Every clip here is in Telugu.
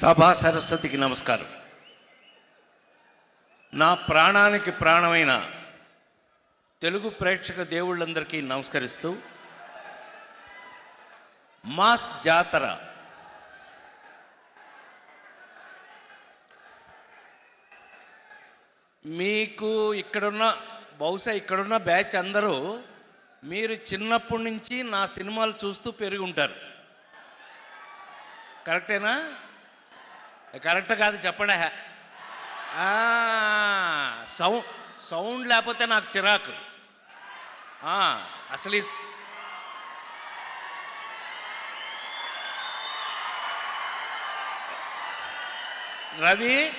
సభా సరస్వతికి నమస్కారం. నా ప్రాణానికి ప్రాణమైన తెలుగు ప్రేక్షక దేవుళ్ళందరికీ నమస్కరిస్తూ మాస్ జాతర మీకు ఇక్కడున్న బహుశా ఇక్కడున్న బ్యాచ్ అందరూ మీరు చిన్నప్పటి నుంచి నా సినిమాలు చూస్తూ పెరిగి ఉంటారు. కరెక్టేనా? కరెక్ట్ కాదు చెప్పండి. సౌండ్ సౌండ్ లేకపోతే నాకు చిరాకు. ఆ, అసలు రవి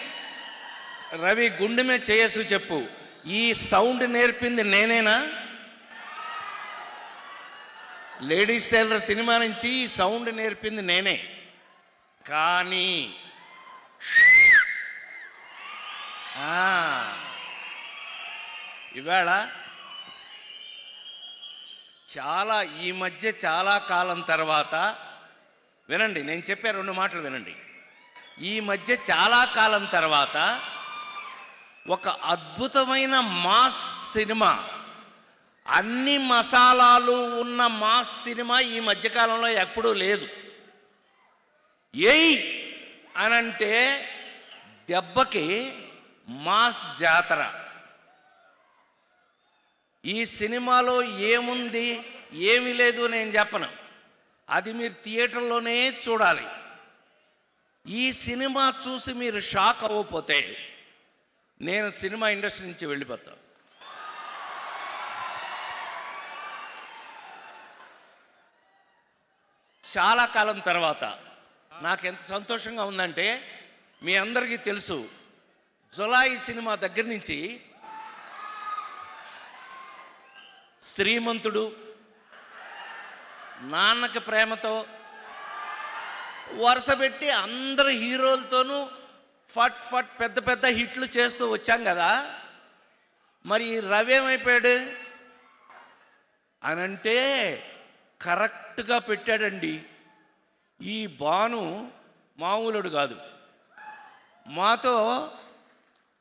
రవి గుండె మీద చేయసు చెప్పు. ఈ సౌండ్ నేర్పింది నేనేనా? లేడీస్ టైలర్ సినిమా నుంచి ఈ సౌండ్ నేర్పింది నేనే. కానీ ఇవాళ చాలా ఈ మధ్య చాలా కాలం తర్వాత వినండి నేను చెప్పే రెండు మాటలు వినండి. ఈ మధ్య చాలా కాలం తర్వాత ఒక అద్భుతమైన మాస్ సినిమా అన్ని మసాలాలు ఉన్న మాస్ సినిమా ఈ మధ్యకాలంలో ఎప్పుడూ లేదు. ఏయ్! అనంటే దెబ్బకి మాస్ జాతర. ఈ సినిమాలో ఏముంది ఏమీ లేదు నేను చెప్పను. అది మీరు థియేటర్లోనే చూడాలి. ఈ సినిమా చూసి మీరు షాక్ అవ్వకపోతే నేను సినిమా ఇండస్ట్రీ నుంచి వెళ్ళిపోతాను. చాలా కాలం తర్వాత నాకు ఎంత సంతోషంగా ఉందంటే మీ అందరికీ తెలుసు జులాయి సినిమా దగ్గర నుంచి శ్రీమంతుడు నాన్నకి ప్రేమతో వరుస పెట్టి అందరు హీరోలతోనూ ఫట్ ఫట్ పెద్ద పెద్ద హిట్లు చేస్తూ వచ్చాం కదా. మరి రవి ఏమైపోయాడు? అని అంటే కరెక్ట్గా పెట్టాడండి. ఈ బాను మామూలుడు కాదు. మాతో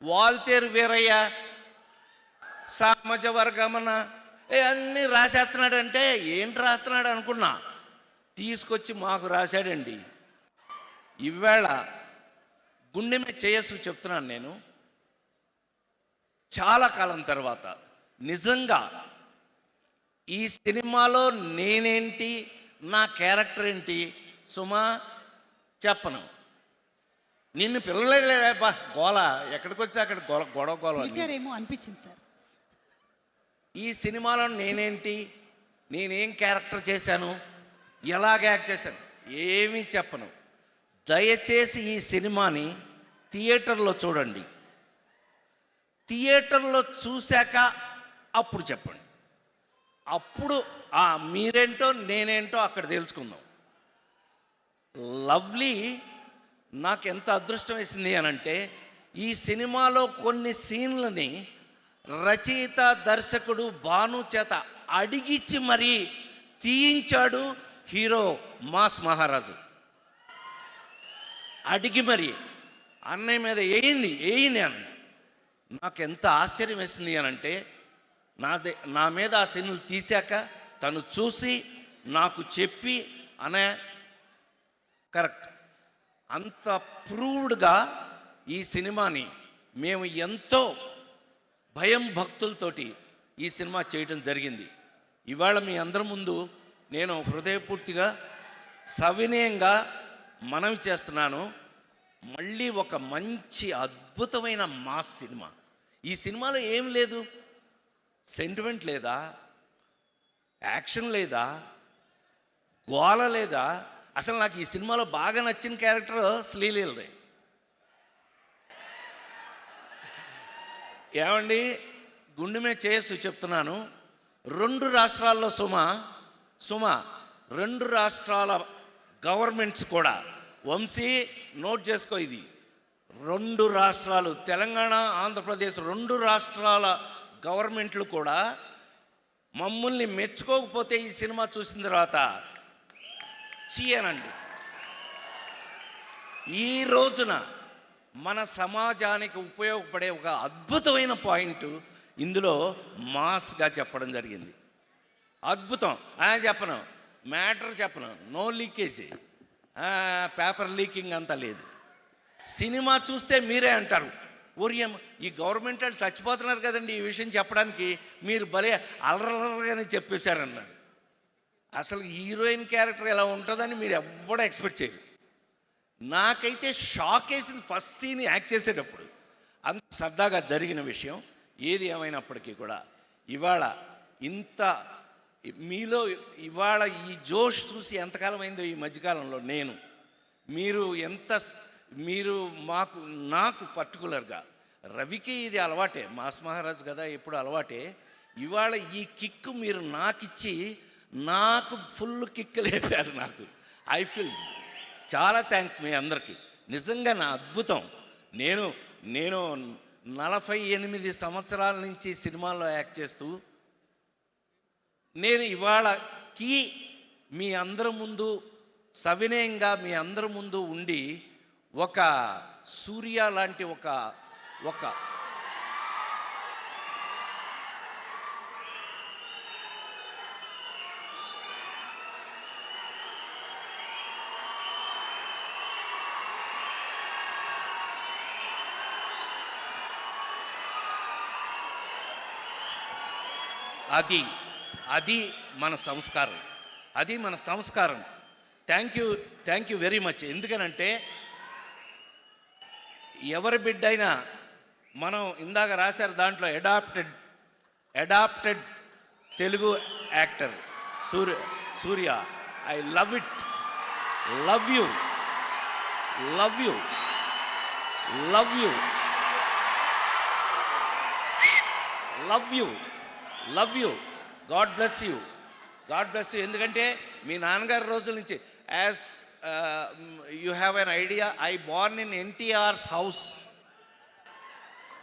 వాల్తేరు వీరయ్య సామజ వర్గమన అన్నీ రాసేస్తున్నాడంటే ఏంటి రాస్తున్నాడు అనుకున్నా. తీసుకొచ్చి మాకు రాశాడండి. ఇవాళ గుండె మీద చేయస్సు చెప్తున్నాను నేను. చాలా కాలం తర్వాత నిజంగా ఈ సినిమాలో నేనేంటి నా క్యారెక్టర్ ఏంటి సుమా చెప్పను. నిన్ను పిల్లలేదేపా గోల. ఎక్కడికి వచ్చి అక్కడ గొడవ గొడవ గోల అని. పిలిచారేమో అనిపించింది సార్. ఈ సినిమాలో నేనేంటి? నేనేం క్యారెక్టర్ చేశాను? ఎలాగ యాక్ట్ చేశాను? ఏమీ చెప్పను. దయచేసి ఈ సినిమాని థియేటర్లో చూడండి. థియేటర్లో చూశాక అప్పుడు చెప్పండి. అప్పుడు మీరేంటో నేనేంటో అక్కడ తెలుసుకుందాం లవ్లీ నాకు ఎంత అదృష్టం వేసింది అని అంటే ఈ సినిమాలో కొన్ని సీన్లని రచయిత దర్శకుడు భాను చేత అడిగిచ్చి మరీ తీయించాడు హీరో మాస్ మహారాజు. అడిగి మరి అన్నయ్య మీద వేయండి వేయండి అని. నాకు ఎంత ఆశ్చర్యం వేసింది అని అంటే నా దే నా మీద ఆ సీన్లు తీశాక తను చూసి నాకు చెప్పి అనే కరెక్ట్. అంత ప్రూవ్డ్గా ఈ సినిమాని మేము ఎంతో భయం భక్తులతోటి ఈ సినిమా చేయడం జరిగింది. ఇవాళ మీ అందరి ముందు నేను హృదయపూర్తిగా సవినయంగా మనవి చేస్తున్నాను. మళ్ళీ ఒక మంచి అద్భుతమైన మాస్ సినిమా. ఈ సినిమాలో ఏం లేదు? సెంటిమెంట్ లేదా? యాక్షన్ లేదా? గోల లేదా? అసలు నాకు ఈ సినిమాలో బాగా నచ్చిన క్యారెక్టర్ శ్లీలీలదే ఏమండి? గుండె మీద చెప్తున్నాను. రెండు రాష్ట్రాల్లో సుమ సుమ రెండు రాష్ట్రాల గవర్నమెంట్స్ కూడా. వంశీ నోట్ చేసుకో ఇది. రెండు రాష్ట్రాలు తెలంగాణ ఆంధ్రప్రదేశ్ రెండు రాష్ట్రాల గవర్నమెంట్లు కూడా మమ్మల్ని మెచ్చుకోకపోతే ఈ సినిమా చూసిన తర్వాత చీయనండి ఈ రోజున మన సమాజానికి ఉపయోగపడే ఒక అద్భుతమైన పాయింట్ ఇందులో మాస్గా చెప్పడం జరిగింది. అద్భుతం. ఆయన చెప్పను. మ్యాటర్ చెప్పను. No leakage. పేపర్ లీకింగ్ అంతా లేదు. సినిమా చూస్తే మీరే అంటారు. ఓరియం ఈ గవర్నమెంట్ వాళ్ళు చచ్చిపోతున్నారు కదండి ఈ విషయం చెప్పడానికి. మీరు భలే అలరలరగానే చెప్పేశారన్నాడు అసలు హీరోయిన్ క్యారెక్టర్ ఎలా ఉంటుందని మీరు ఎవ్వడూ ఎక్స్పెక్ట్ చేయరు. నాకైతే షాక్ వేసింది ఫస్ట్ సీన్ యాక్ట్ చేసేటప్పుడు. అంత సరదాగా జరిగిన విషయం. ఏది ఏమైనప్పటికీ కూడా ఇవాళ ఇంత మీలో ఇవాళ ఈ జోష్ చూసి ఎంతకాలం అయిందో ఈ మధ్యకాలంలో నేను. మీరు ఎంత మీరు మాకు నాకు పర్టికులర్గా రవికి ఇది అలవాటే మాస్ మహారాజ్ కదా ఎప్పుడు అలవాటే. ఇవాళ ఈ కిక్ మీరు నాకిచ్చి నాకు ఫుల్ కిక్ లేపారు నాకు. ఐ ఫీల్ చాలా థ్యాంక్స్ మీ అందరికీ. నిజంగా నా అద్భుతం. నేను నేను నలభై ఎనిమిది సంవత్సరాల నుంచి సినిమాల్లో యాక్ట్ చేస్తూ నేను ఇవాళకి మీ అందరి ముందు సవినయంగా మీ అందరి ముందు ఉండి ఒక సూర్య లాంటి ఒక ఒక అది అది మన సంస్కారం. అది మన సంస్కారం. Thank you thank you very much ఎందుకనంటే ఎవరి బిడ్డైనా మనం ఇందాక రాశారు దాంట్లో adapted adapted Telugu actor Surya Surya. I love it love you love you love you love you love you. God bless you. God bless you. ఎందుకంటే మీ నాన్నగారి రోజుల నుంచి as you have an idea I born in NTR's house.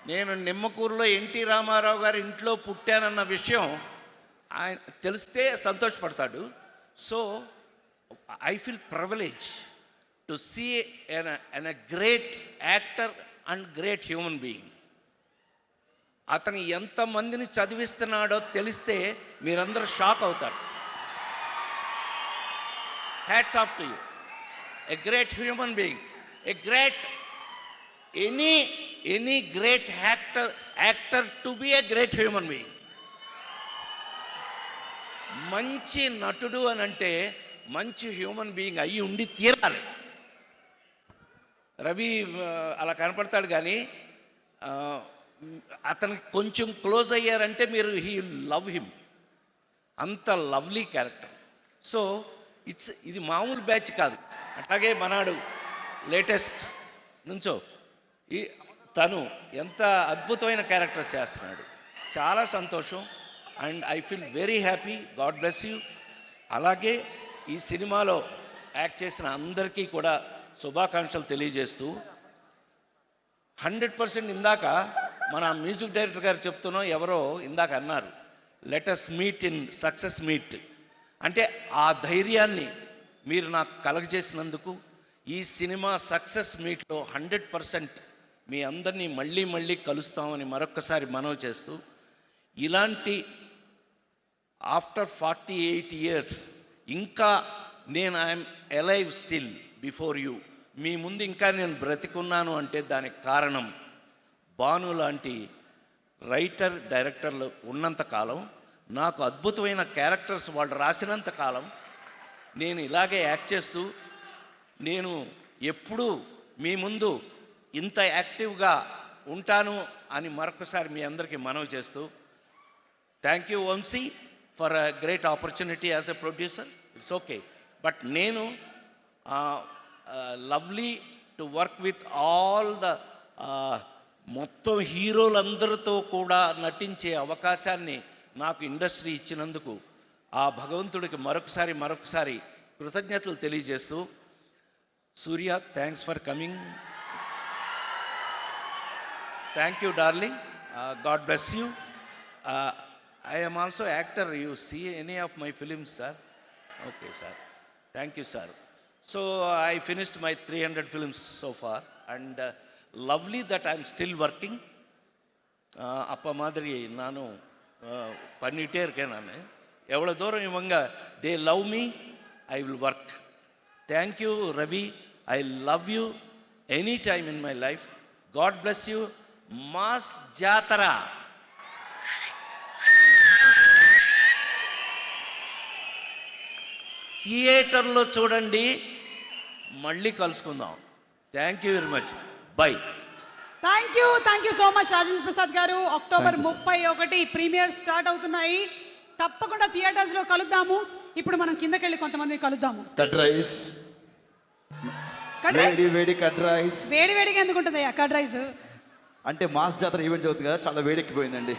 నేను నిమ్మకూరులో ఎన్టీ రామారావు గారి ఇంట్లో పుట్టానన్న విషయం ఆయన తెలిస్తే సంతోషపడతాడు. So I feel privilege to see an an a great actor and great human being. అతను ఎంతమందిని చదివిస్తున్నాడో తెలిస్తే మీరందరూ షాక్ అవుతారు. Hats off to you a great human being a great any any great actor actor to be a great human being మంచి నటుడు అని అంటే మంచి హ్యూమన్ బీయింగ్ అయ్యి ఉండి తీరాలి. రవి అలా కనపడతాడు కానీ అతనికి కొంచెం క్లోజ్ అయ్యారంటే మీరు హీ లవ్ హిమ్. అంత లవ్లీ క్యారెక్టర్. సో ఇట్స్ ఇది మామూలు బ్యాచ్ కాదు. అట్లాగే మనాడు లేటెస్ట్ నుంచో ఈ తను ఎంత అద్భుతమైన క్యారెక్టర్స్ చేస్తున్నాడు. చాలా సంతోషం. And I feel very happy. God bless you. అలాగే ఈ సినిమాలో యాక్ట్ చేసిన అందరికీ కూడా శుభాకాంక్షలు తెలియజేస్తూ హండ్రెడ్ పర్సెంట్ ఇందాక మన మ్యూజిక్ డైరెక్టర్ గారు చెప్తున్నాం ఎవరో ఇందాక అన్నారు let's meet in success meet అంటే ఆ ధైర్యాన్ని మీరు నాకు కలగజేసినందుకు ఈ సినిమా సక్సెస్ మీట్లో హండ్రెడ్ పర్సెంట్ మీ అందరినీ మళ్ళీ మళ్ళీ కలుస్తామని మరొక్కసారి మనవి చేస్తూ ఇలాంటి ఆఫ్టర్ ఫార్టీ ఎయిట్ ఇయర్స్ ఇంకా నేను I'm alive still before you. మీ ముందు ఇంకా నేను బ్రతికున్నాను అంటే దానికి కారణం భాను లాంటి రైటర్ డైరెక్టర్లు ఉన్నంత కాలం నాకు అద్భుతమైన క్యారెక్టర్స్ వాళ్ళు రాసినంత కాలం నేను ఇలాగే యాక్ట్ చేస్తూ నేను ఎప్పుడూ మీ ముందు ఇంత యాక్టివ్గా ఉంటాను అని మరొకసారి మీ అందరికీ మనవి చేస్తూ thank you Vamshi for a great opportunity as a producer it's okay but నేను lovely to work with all the మొత్తం హీరోలందరితో కూడా నటించే అవకాశాన్ని నాకు ఇండస్ట్రీ ఇచ్చినందుకు ఆ భగవంతుడికి మరొకసారి మరొకసారి కృతజ్ఞతలు తెలియజేస్తూ Surya thanks for coming thank you darling God bless you I am also actor you see any of my films sir okay sir thank you sir so I finished my three hundred films so far and lovely that I'm still working. Uh, அப்போ மாதிரி நானும் uh, பண்ணிகிட்டே இருக்கேன் நான் எவ்வளோ தூரம் இவங்க they love me I will work thank you Ravi I love you any time in my life God bless you Mass Jathara థియేటర్లో చూడండి మళ్ళీ కలుసుకుందాం thank you very much bye. Thank you thank you so much Rajendra Prasad గారు. అక్టోబర్. ముప్పై ఒకటి ప్రీమియర్ స్టార్ట్ అవుతున్నాయి. తప్పకుండా థియేటర్స్లో కలుద్దాము. ఇప్పుడు మనం కిందకెళ్ళి కొంతమంది కలుద్దాము. కట్ రైస్ వేడి వేడి కట్ రైస్ వేడి వేడిగా ఎందుకు ఉంటుంది కర్డ్ రైస్ అంటే మాస్ జాతర ఈవెంట్ అవుతుంది కదా చాలా వేడెక్కిపోయిందండి.